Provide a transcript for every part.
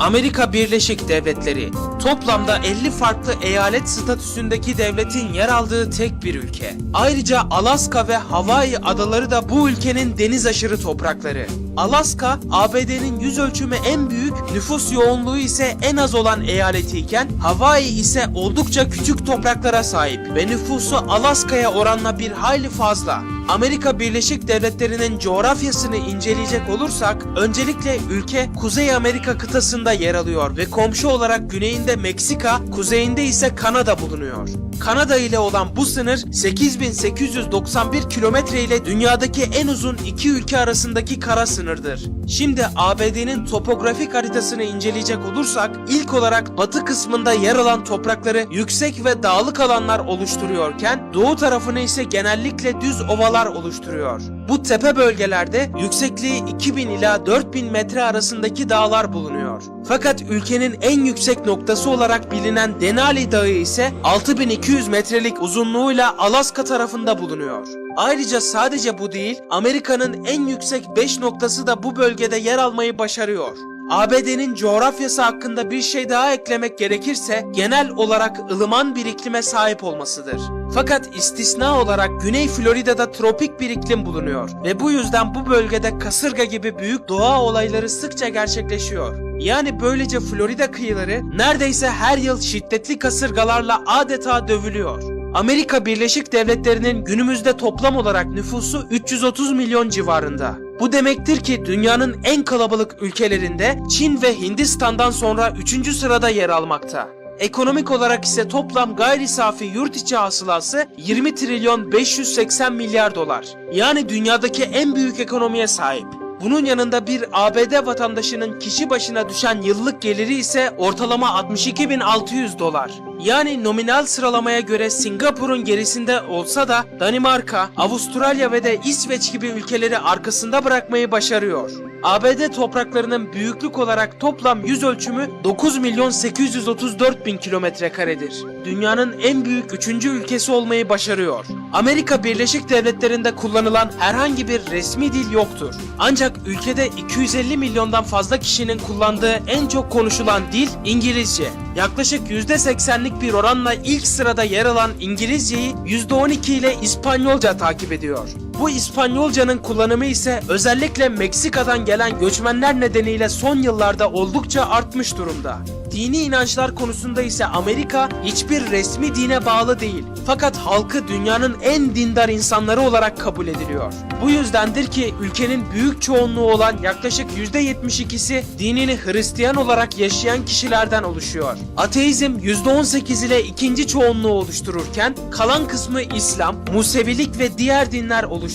Amerika Birleşik Devletleri toplamda 50 farklı eyalet statüsündeki devletin yer aldığı tek bir ülke. Ayrıca Alaska ve Hawaii adaları da bu ülkenin deniz aşırı toprakları. Alaska, ABD'nin yüz ölçümü en büyük, nüfus yoğunluğu ise en az olan eyaletiyken Hawaii ise oldukça küçük topraklara sahip ve nüfusu Alaska'ya oranla bir hayli fazla. Amerika Birleşik Devletleri'nin coğrafyasını inceleyecek olursak öncelikle ülke Kuzey Amerika kıtasında yer alıyor ve komşu olarak güneyinde Meksika, kuzeyinde ise Kanada bulunuyor. Kanada ile olan bu sınır 8891 kilometre ile dünyadaki en uzun iki ülke arasındaki kara sınırdır. Şimdi ABD'nin topografik haritasını inceleyecek olursak ilk olarak batı kısmında yer alan toprakları yüksek ve dağlık alanlar oluşturuyorken doğu tarafını ise genellikle düz ovalar oluşturuyor. Bu tepe bölgelerde yüksekliği 2000 ila 4000 metre arasındaki dağlar bulunuyor. Fakat ülkenin en yüksek noktası olarak bilinen Denali Dağı ise 6200 metrelik uzunluğuyla Alaska tarafında bulunuyor. Ayrıca sadece bu değil, Amerika'nın en yüksek 5 noktası da bu bölgede yer almayı başarıyor. ABD'nin coğrafyası hakkında bir şey daha eklemek gerekirse genel olarak ılıman bir iklime sahip olmasıdır. Fakat istisna olarak Güney Florida'da tropik bir iklim bulunuyor ve bu yüzden bu bölgede kasırga gibi büyük doğa olayları sıkça gerçekleşiyor. Yani böylece Florida kıyıları neredeyse her yıl şiddetli kasırgalarla adeta dövülüyor. Amerika Birleşik Devletleri'nin günümüzde toplam olarak nüfusu 330 milyon civarında. Bu demektir ki dünyanın en kalabalık ülkelerinde Çin ve Hindistan'dan sonra 3. sırada yer almakta. Ekonomik olarak ise toplam gayri safi yurt içi hasılası 20 trilyon 580 milyar dolar. Yani dünyadaki en büyük ekonomiye sahip. Bunun yanında bir ABD vatandaşının kişi başına düşen yıllık geliri ise ortalama 62.600 dolar. Yani nominal sıralamaya göre Singapur'un gerisinde olsa da Danimarka, Avustralya ve de İsveç gibi ülkeleri arkasında bırakmayı başarıyor. ABD topraklarının büyüklük olarak toplam yüz ölçümü 9 milyon 834 bin kilometre karedir. Dünyanın en büyük üçüncü ülkesi olmayı başarıyor. Amerika Birleşik Devletleri'nde kullanılan herhangi bir resmi dil yoktur. Ancak ülkede 250 milyondan fazla kişinin kullandığı en çok konuşulan dil İngilizce. Yaklaşık %80'lik bir oranla ilk sırada yer alan İngilizceyi %12 ile İspanyolca takip ediyor. Bu İspanyolcanın kullanımı ise özellikle Meksika'dan gelen göçmenler nedeniyle son yıllarda oldukça artmış durumda. Dini inançlar konusunda ise Amerika hiçbir resmi dine bağlı değil. Fakat halkı dünyanın en dindar insanları olarak kabul ediliyor. Bu yüzdendir ki ülkenin büyük çoğunluğu olan yaklaşık %72'si dinini Hristiyan olarak yaşayan kişilerden oluşuyor. Ateizm %18 ile ikinci çoğunluğu oluştururken kalan kısmı İslam, Musevilik ve diğer dinler oluşturuyor.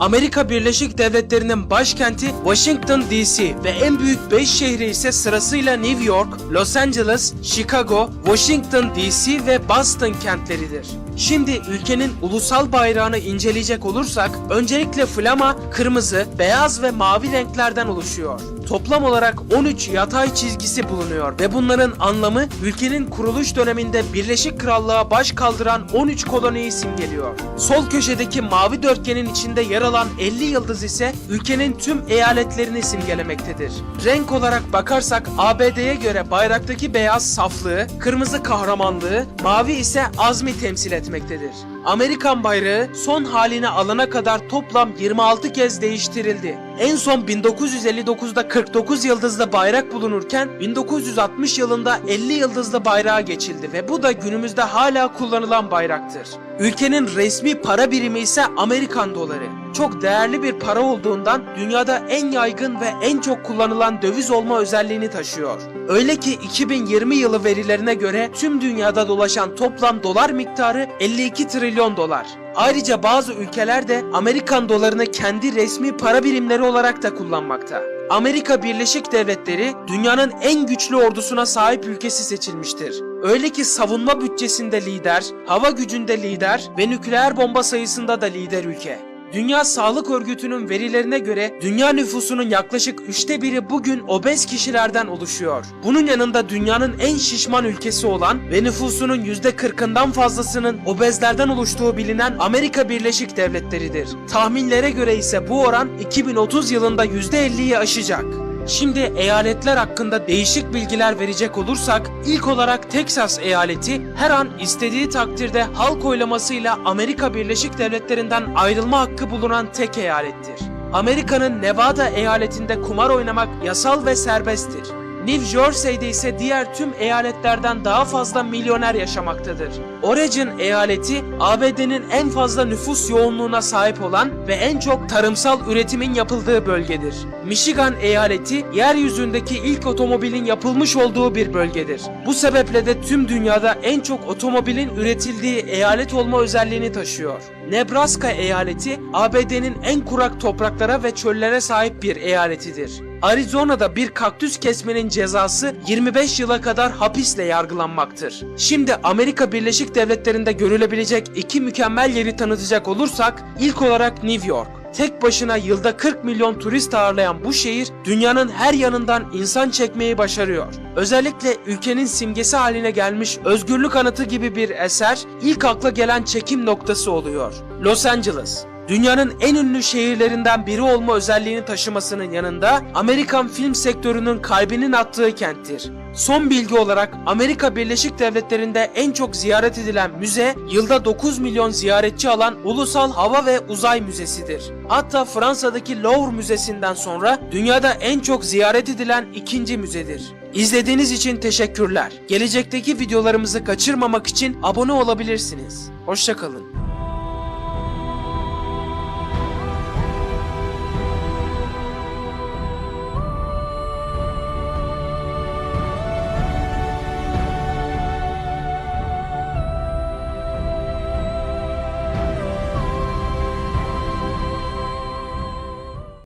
Amerika Birleşik Devletleri'nin başkenti Washington DC ve en büyük 5 şehri ise sırasıyla New York, Los Angeles, Chicago, Washington DC ve Boston kentleridir. Şimdi ülkenin ulusal bayrağını inceleyecek olursak öncelikle flama kırmızı, beyaz ve mavi renklerden oluşuyor. Toplam olarak 13 yatay çizgisi bulunuyor ve bunların anlamı ülkenin kuruluş döneminde Birleşik Krallığa baş kaldıran 13 koloniyi simgeliyor. Sol köşedeki mavi dörtgenin içinde yer alan 50 yıldız ise ülkenin tüm eyaletlerini simgelemektedir. Renk olarak bakarsak ABD'ye göre bayraktaki beyaz saflığı, kırmızı kahramanlığı, mavi ise azmi temsil etmektedir. Amerikan bayrağı son haline alana kadar toplam 26 kez değiştirildi. En son 1959'da 49 yıldızlı bayrak bulunurken 1960 yılında 50 yıldızlı bayrağa geçildi ve bu da günümüzde hala kullanılan bayraktır. Ülkenin resmi para birimi ise Amerikan doları. Çok değerli bir para olduğundan dünyada en yaygın ve en çok kullanılan döviz olma özelliğini taşıyor. Öyle ki 2020 yılı verilerine göre tüm dünyada dolaşan toplam dolar miktarı 52 trilyon dolar. Ayrıca bazı ülkeler de Amerikan dolarını kendi resmi para birimleri olarak da kullanmakta. Amerika Birleşik Devletleri dünyanın en güçlü ordusuna sahip ülkesi seçilmiştir. Öyle ki savunma bütçesinde lider, hava gücünde lider ve nükleer bomba sayısında da lider ülke. Dünya Sağlık Örgütü'nün verilerine göre dünya nüfusunun yaklaşık üçte biri bugün obez kişilerden oluşuyor. Bunun yanında dünyanın en şişman ülkesi olan ve nüfusunun yüzde kırkından fazlasının obezlerden oluştuğu bilinen Amerika Birleşik Devletleri'dir. Tahminlere göre ise bu oran 2030 yılında yüzde elliyi aşacak. Şimdi eyaletler hakkında değişik bilgiler verecek olursak ilk olarak Teksas eyaleti her an istediği takdirde halk oylamasıyla Amerika Birleşik Devletleri'nden ayrılma hakkı bulunan tek eyalettir. Amerika'nın Nevada eyaletinde kumar oynamak yasal ve serbesttir. New Jersey'de ise diğer tüm eyaletlerden daha fazla milyoner yaşamaktadır. Oregon eyaleti ABD'nin en fazla nüfus yoğunluğuna sahip olan ve en çok tarımsal üretimin yapıldığı bölgedir. Michigan eyaleti yeryüzündeki ilk otomobilin yapılmış olduğu bir bölgedir. Bu sebeple de tüm dünyada en çok otomobilin üretildiği eyalet olma özelliğini taşıyor. Nebraska eyaleti ABD'nin en kurak topraklara ve çöllere sahip bir eyaletidir. Arizona'da bir kaktüs kesmenin cezası 25 yıla kadar hapisle yargılanmaktır. Şimdi Amerika Birleşik Devletleri'nde görülebilecek iki mükemmel yeri tanıtacak olursak ilk olarak New York. Tek başına yılda 40 milyon turist ağırlayan bu şehir dünyanın her yanından insan çekmeyi başarıyor. Özellikle ülkenin simgesi haline gelmiş özgürlük anıtı gibi bir eser ilk akla gelen çekim noktası oluyor. Los Angeles Dünyanın en ünlü şehirlerinden biri olma özelliğini taşımasının yanında Amerikan film sektörünün kalbinin attığı kenttir. Son bilgi olarak Amerika Birleşik Devletleri'nde en çok ziyaret edilen müze yılda 9 milyon ziyaretçi alan Ulusal Hava ve Uzay Müzesi'dir. Hatta Fransa'daki Louvre Müzesi'nden sonra dünyada en çok ziyaret edilen ikinci müzedir. İzlediğiniz için teşekkürler. Gelecekteki videolarımızı kaçırmamak için abone olabilirsiniz. Hoşçakalın.